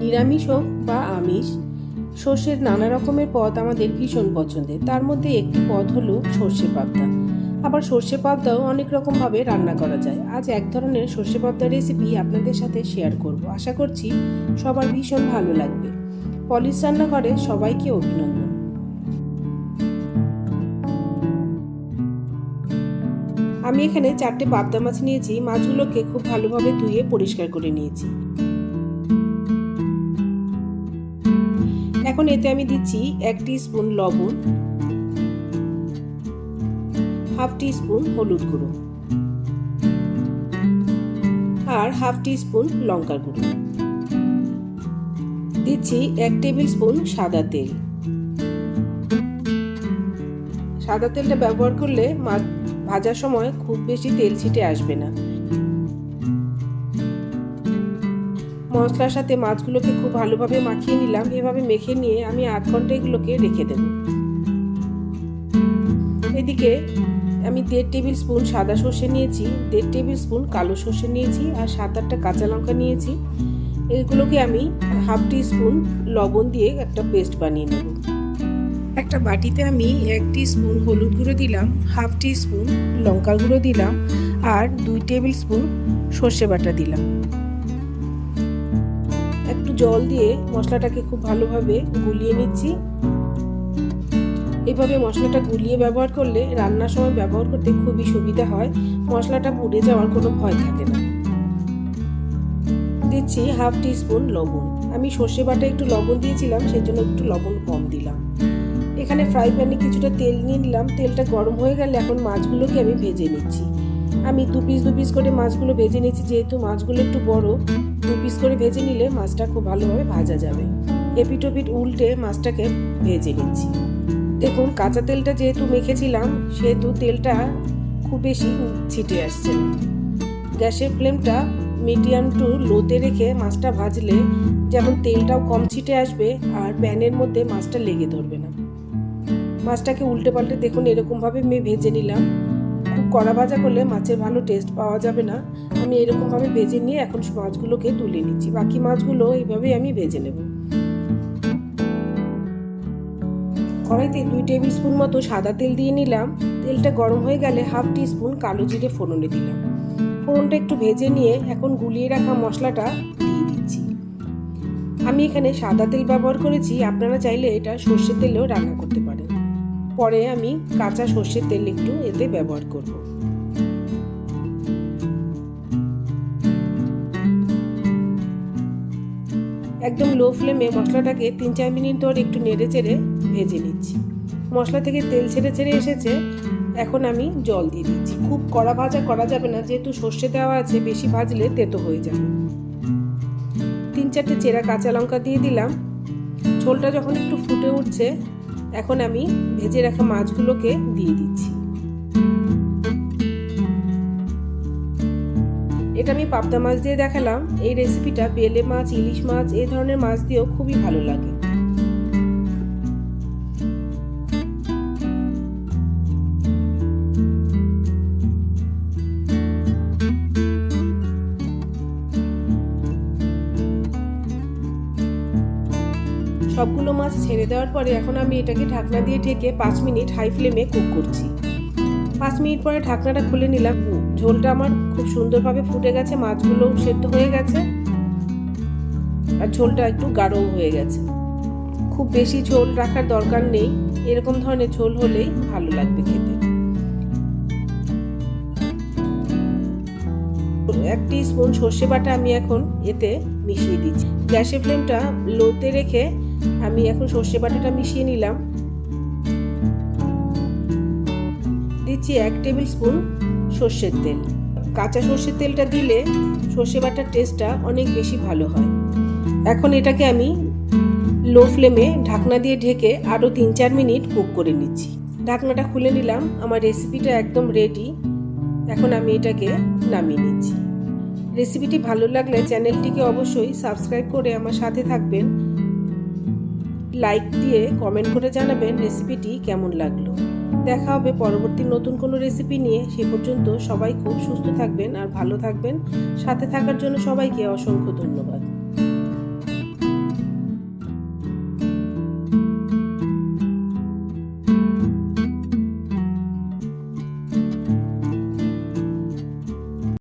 নিরামিষ হোক বা আমিষ, সর্ষের নানা রকমের পদ আমাদের ভীষণ পছন্দের। তার মধ্যে একটি পদ হলো সর্ষে পাবদা। আবার সর্ষে পাবদাও অনেক রকমভাবে রান্না করা যায়। আজ এক ধরনের সর্ষে পাবদা রেসিপি আপনাদের সাথে শেয়ার করব। আশা করছি সবার ভীষণ ভালো লাগবে। পলিশ রান্নাঘরে সবাইকে অভিনন্দন। আমি এখানে চারটে পাবদা মাছ নিয়েছি। মাছগুলোকে খুব ভালোভাবে ধুয়ে পরিষ্কার করে নিয়েছি। এখন এতে আমি দিচ্ছি এক স্পুন লবণ, হাফ স্পুন হলুদ গুঁড়ো আর হাফ স্পুন লঙ্কার গুঁড়ো। দিচ্ছি এক টেবিল স্পুন সাদা তেল। সাদা তেলটা ব্যবহার করলে মাছ ভাজার সময় খুব বেশি তেল ছিটে আসবে না। মশলার সাথে মাছগুলোকে খুব ভালোভাবে মাখিয়ে নিলাম। এভাবে মেখে নিয়ে আমি আধ ঘণ্টা এগুলোকে রেখে দেব। এদিকে আমি দেড় টেবিল স্পুন সাদা সর্ষে নিয়েছি, দেড় টেবিল স্পুন কালো সর্ষে নিয়েছি আর সাত আটটা কাঁচা লঙ্কা নিয়েছি। এগুলোকে আমি হাফ টি স্পুন লবণ দিয়ে একটা পেস্ট বানিয়ে নেব। একটা বাটিতে আমি এক টি স্পুন হলুদ গুঁড়ো দিলাম, হাফ টি স্পুন লঙ্কা গুঁড়ো দিলাম আর দুই টেবিল স্পুন সর্ষে বাটা দিলাম। জল দিয়ে মশলাটাকে খুব ভালোভাবে গুলিয়ে নিচ্ছি। এভাবে মশলাটা গুলিয়ে ব্যবহার করলে রান্নার সময় ব্যবহার করতে খুবই সুবিধা হয়। মশলাটা পুড়ে যাওয়ার কোনো ভয় থাকে না। দিচ্ছি হাফ টি স্পুন লবণ। আমি সর্ষে বাটা একটু লবণ দিয়েছিলাম, সেজন্য একটু লবণ কম দিলাম। এখানে ফ্রাই প্যানে কিছুটা তেল নিয়ে নিলাম। তেলটা গরম হয়ে গেলে এখন মাছগুলোকে আমি ভেজে নিচ্ছি। আমি দু পিস দু পিস করে মাছগুলো ভেজে নিচ্ছি, যেহেতু মাছগুলো একটু বড় দু পিস করে ভেজে নিলে মাছটা খুব ভালোভাবে ভাজা যাবে। এপিটোপিট উল্টে মাছটাকে ভেজে নিচ্ছি। দেখুন, কাঁচা তেলটা যেহেতু মেখেছিলাম, সেহেতু তেলটা খুব বেশি ছিটে আসছে গ্যাসের ফ্লেমটা মিডিয়াম টু লোতে রেখে মাছটা ভাজলে যেমন তেলটাও কম ছিটে আসবে, আর প্যানের মধ্যে মাছটা লেগে ধরবে না। মাছটাকে উল্টে পাল্টে দেখুন, এরকমভাবে আমি ভেজে নিলাম। কড়া ভাজা করলে মাছের ভালো টেস্ট পাওয়া যাবে না। আমি এরকমভাবে ভেজে নিয়ে এখন মাছগুলোকে তুলে নিচ্ছি। বাকি মাছগুলো এইভাবেই আমি ভেজে নেব। কড়াইতে দুই টেবিল স্পুন মতো সাদা তেল দিয়ে নিলাম। তেলটা গরম হয়ে গেলে হাফ টি স্পুন কালো জিরে ফোড়নে দিলাম। ফোড়নটা একটু ভেজে নিয়ে এখন গুলিয়ে রাখা মশলাটা দিয়ে দিচ্ছি। আমি এখানে সাদা তেল ব্যবহার করেছি। আপনারা চাইলে এটা সর্ষের তেলেও রান্না করতে পারেন। পরে আমি কাঁচা সর্ষের তেল একটু এতে ব্যবহার করব। একদম লো ফ্লেমে মশলাটাকে তিন চার মিনিট ধরে একটু নেড়ে চেড়ে ভেজে নিচ্ছি। মশলা থেকে তেল ছেড়ে ছেড়ে এসেছে, এখন আমি জল দিয়ে দিচ্ছি। খুব কড়া ভাজা করা যাবে না, যেহেতু সর্ষে দেওয়া আছে, বেশি ভাজলে তেতো হয়ে যাবে। তিন চারটে চেরা কাঁচা লঙ্কা দিয়ে দিলাম। ঝোলটা যখন একটু ফুটে উঠছে এখন আমি ভেজে রাখা মাছগুলোকে দিয়ে দিচ্ছি। এটা আমি পাবদা মাছ দিয়ে দেখালাম। এই রেসিপিটা বেলে মাছ, ইলিশ মাছ, এই ধরনের মাছ দিয়েও খুবই ভালো লাগে। সবগুলো মাছ ছেড়ে দেওয়ার পরে এখন আমি এটাকে ঢাকনা দিয়ে ঢেকে পাঁচ মিনিট হাই ফ্লেমে কুক করছি। পাঁচ মিনিট পরে ঢাকনাটা খুলে নিলাম। ঝোলটা আমার খুব সুন্দরভাবে ফুটে গেছে মাছগুলো সেদ্ধ হয়ে গেছে। আর ঝোলটা একটু গাঢ়ও হয়ে গেছে। খুব বেশি ঝোল রাখার দরকার নেই। এরকম ধরনের ঝোল হলেই ভালো লাগবে খেতে। এক স্পুন সর্ষে বাটা আমি এখন এতে মিশিয়ে দিচ্ছি। গ্যাসের ফ্লেমটা লোতে রেখে আমি এখন সর্ষে বাটাটা মিশিয়ে নিলাম। দিচ্ছি এক টেবিল স্পুন সর্ষের তেল। কাঁচা সর্ষের তেলটা দিলে সর্ষে বাটার টেস্টটা অনেক বেশি ভালো হয়। এখন এটাকে আমি লো ফ্লেমে ঢাকনা দিয়ে ঢেকে আরও তিন চার মিনিট কুক করে নিচ্ছি। ঢাকনাটা খুলে নিলাম, আমার রেসিপিটা একদম রেডি এখন আমি এটাকে নামিয়ে নিচ্ছি। রেসিপিটি ভালো লাগলে চ্যানেলটিকে অবশ্যই সাবস্ক্রাইব করে আমার সাথে থাকবেন। লাইক দিয়ে কমেন্ট করে জানাবেন রেসিপিটি কেমন লাগল। দেখা হবে পরবর্তী নতুন কোনো রেসিপি নিয়ে। সে পর্যন্ত সবাই খুব সুস্থ থাকবেন আর ভালো থাকবেন। সাথে থাকার জন্য সবাইকে অসংখ্য ধন্যবাদ।